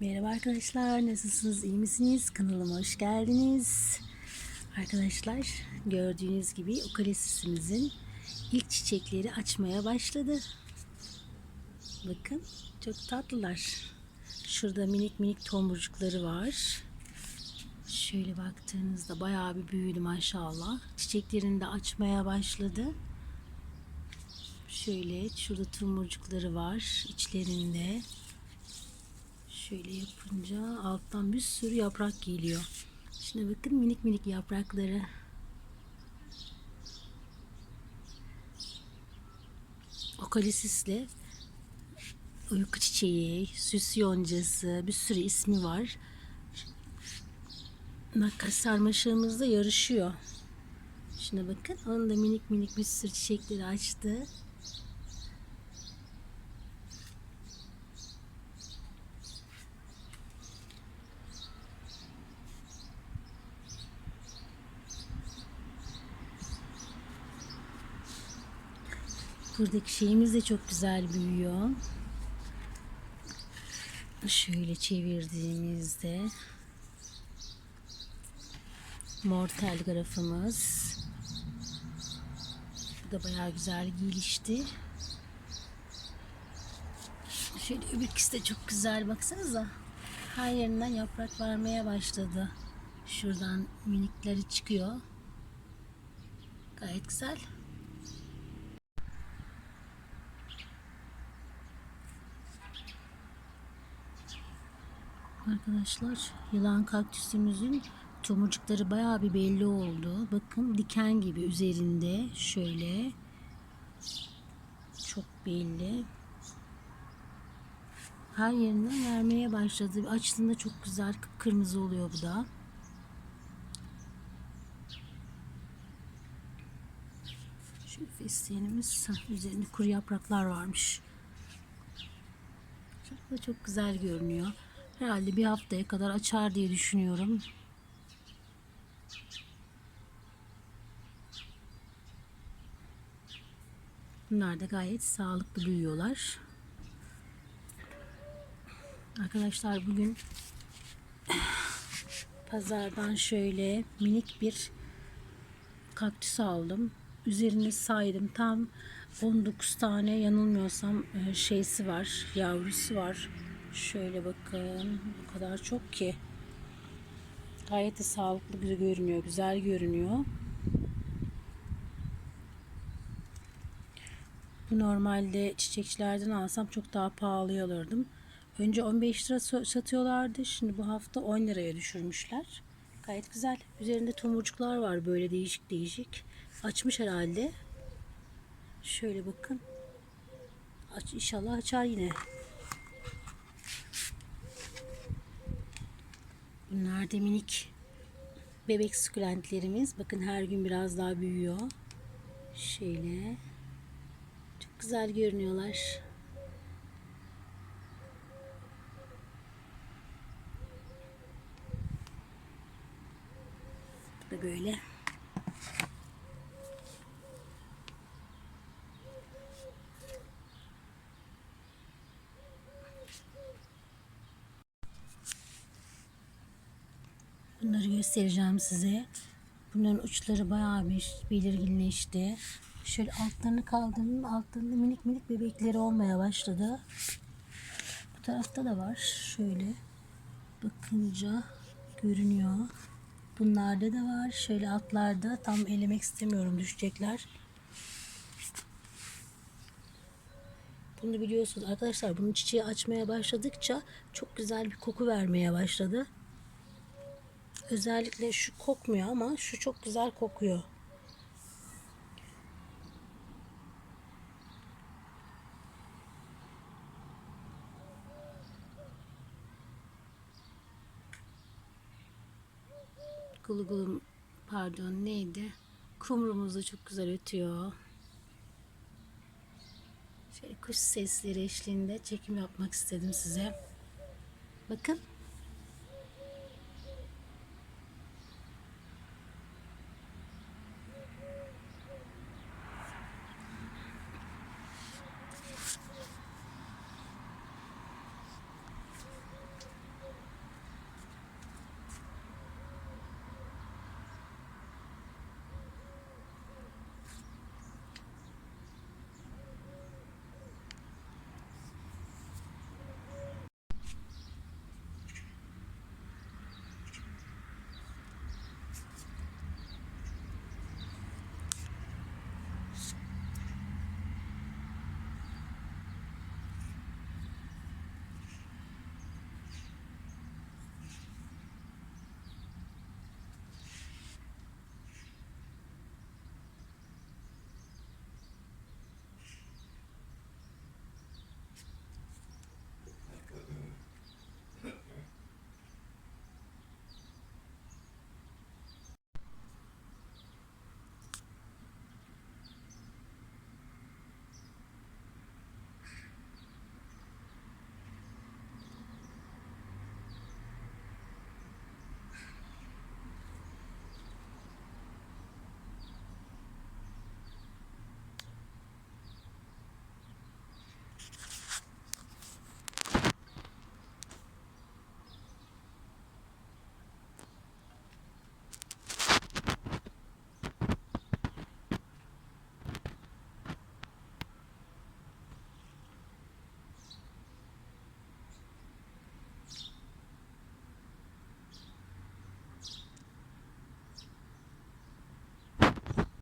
Merhaba arkadaşlar, nasılsınız, iyi misiniz? Kanalıma hoş geldiniz. Arkadaşlar, gördüğünüz gibi okalesisimizin ilk çiçekleri açmaya başladı. Bakın, çok tatlılar. Şurada minik minik tomurcukları var. Şöyle baktığınızda bayağı bir büyüdü maşallah. Çiçeklerini de açmaya başladı. Şöyle şurada tomurcukları var içlerinde. Şöyle yapınca alttan bir sürü yaprak geliyor. Şimdi bakın minik minik yaprakları. Okalesisle uyku çiçeği, süs yoncası, bir sürü ismi var. Makas sarmaşığımızda yarışıyor. Şuna bakın. Onun da minik minik bir sürü çiçekleri açtı. Buradaki şeyimiz de çok güzel büyüyor. Şöyle çevirdiğimizde mor telgrafımız bu da bayağı güzel gelişti. Şöyle öbür ikisi de çok güzel baksanıza. Her yerinden yaprak vermeye başladı. Şuradan minikleri çıkıyor. Gayet güzel. Arkadaşlar yılan kaktüsümüzün tomurcukları bayağı bir belli oldu. Bakın diken gibi üzerinde şöyle çok belli. Her yerinden vermeye başladı. Açtığında çok güzel kırmızı oluyor bu da. Şu fesleğenimiz üzerinde kuru yapraklar varmış. Çok da çok güzel görünüyor. Herhalde bir haftaya kadar açar diye düşünüyorum. Bunlar da gayet sağlıklı büyüyorlar. Arkadaşlar bugün pazardan şöyle minik bir kaktüs aldım. Üzerine saydım. Tam 19 tane yanılmıyorsam e, şeysi var. Yavrusu var. Şöyle bakın. O kadar çok ki. Gayet de sağlıklı görünüyor. Güzel görünüyor. Bu normalde çiçekçilerden alsam çok daha pahalıya alırdım. Önce 15 lira satıyorlardı. Şimdi bu hafta 10 liraya düşürmüşler. Gayet güzel. Üzerinde tomurcuklar var böyle değişik değişik. Açmış herhalde. Şöyle bakın. Aç, inşallah açar yine. Bunlar da minik bebek sukulentlerimiz. Bakın her gün biraz daha büyüyor. Şöyle. Çok güzel görünüyorlar. Bu da böyle. Bunları göstereceğim size. Bunların uçları bayağı bir belirginleşti. Şöyle altlarını kaldırdım. Altlarında minik minik bebekleri olmaya başladı. Bu tarafta da var. Şöyle bakınca görünüyor. Bunlarda da var. Şöyle altlarda tam elemek istemiyorum düşecekler. Bunu biliyorsunuz arkadaşlar bunun çiçeği açmaya başladıkça çok güzel bir koku vermeye başladı. Özellikle şu kokmuyor ama şu çok güzel kokuyor. Gulu gulu pardon neydi? Kumrumuz da çok güzel ötüyor. Şöyle kuş sesleri eşliğinde çekim yapmak istedim size. Bakın.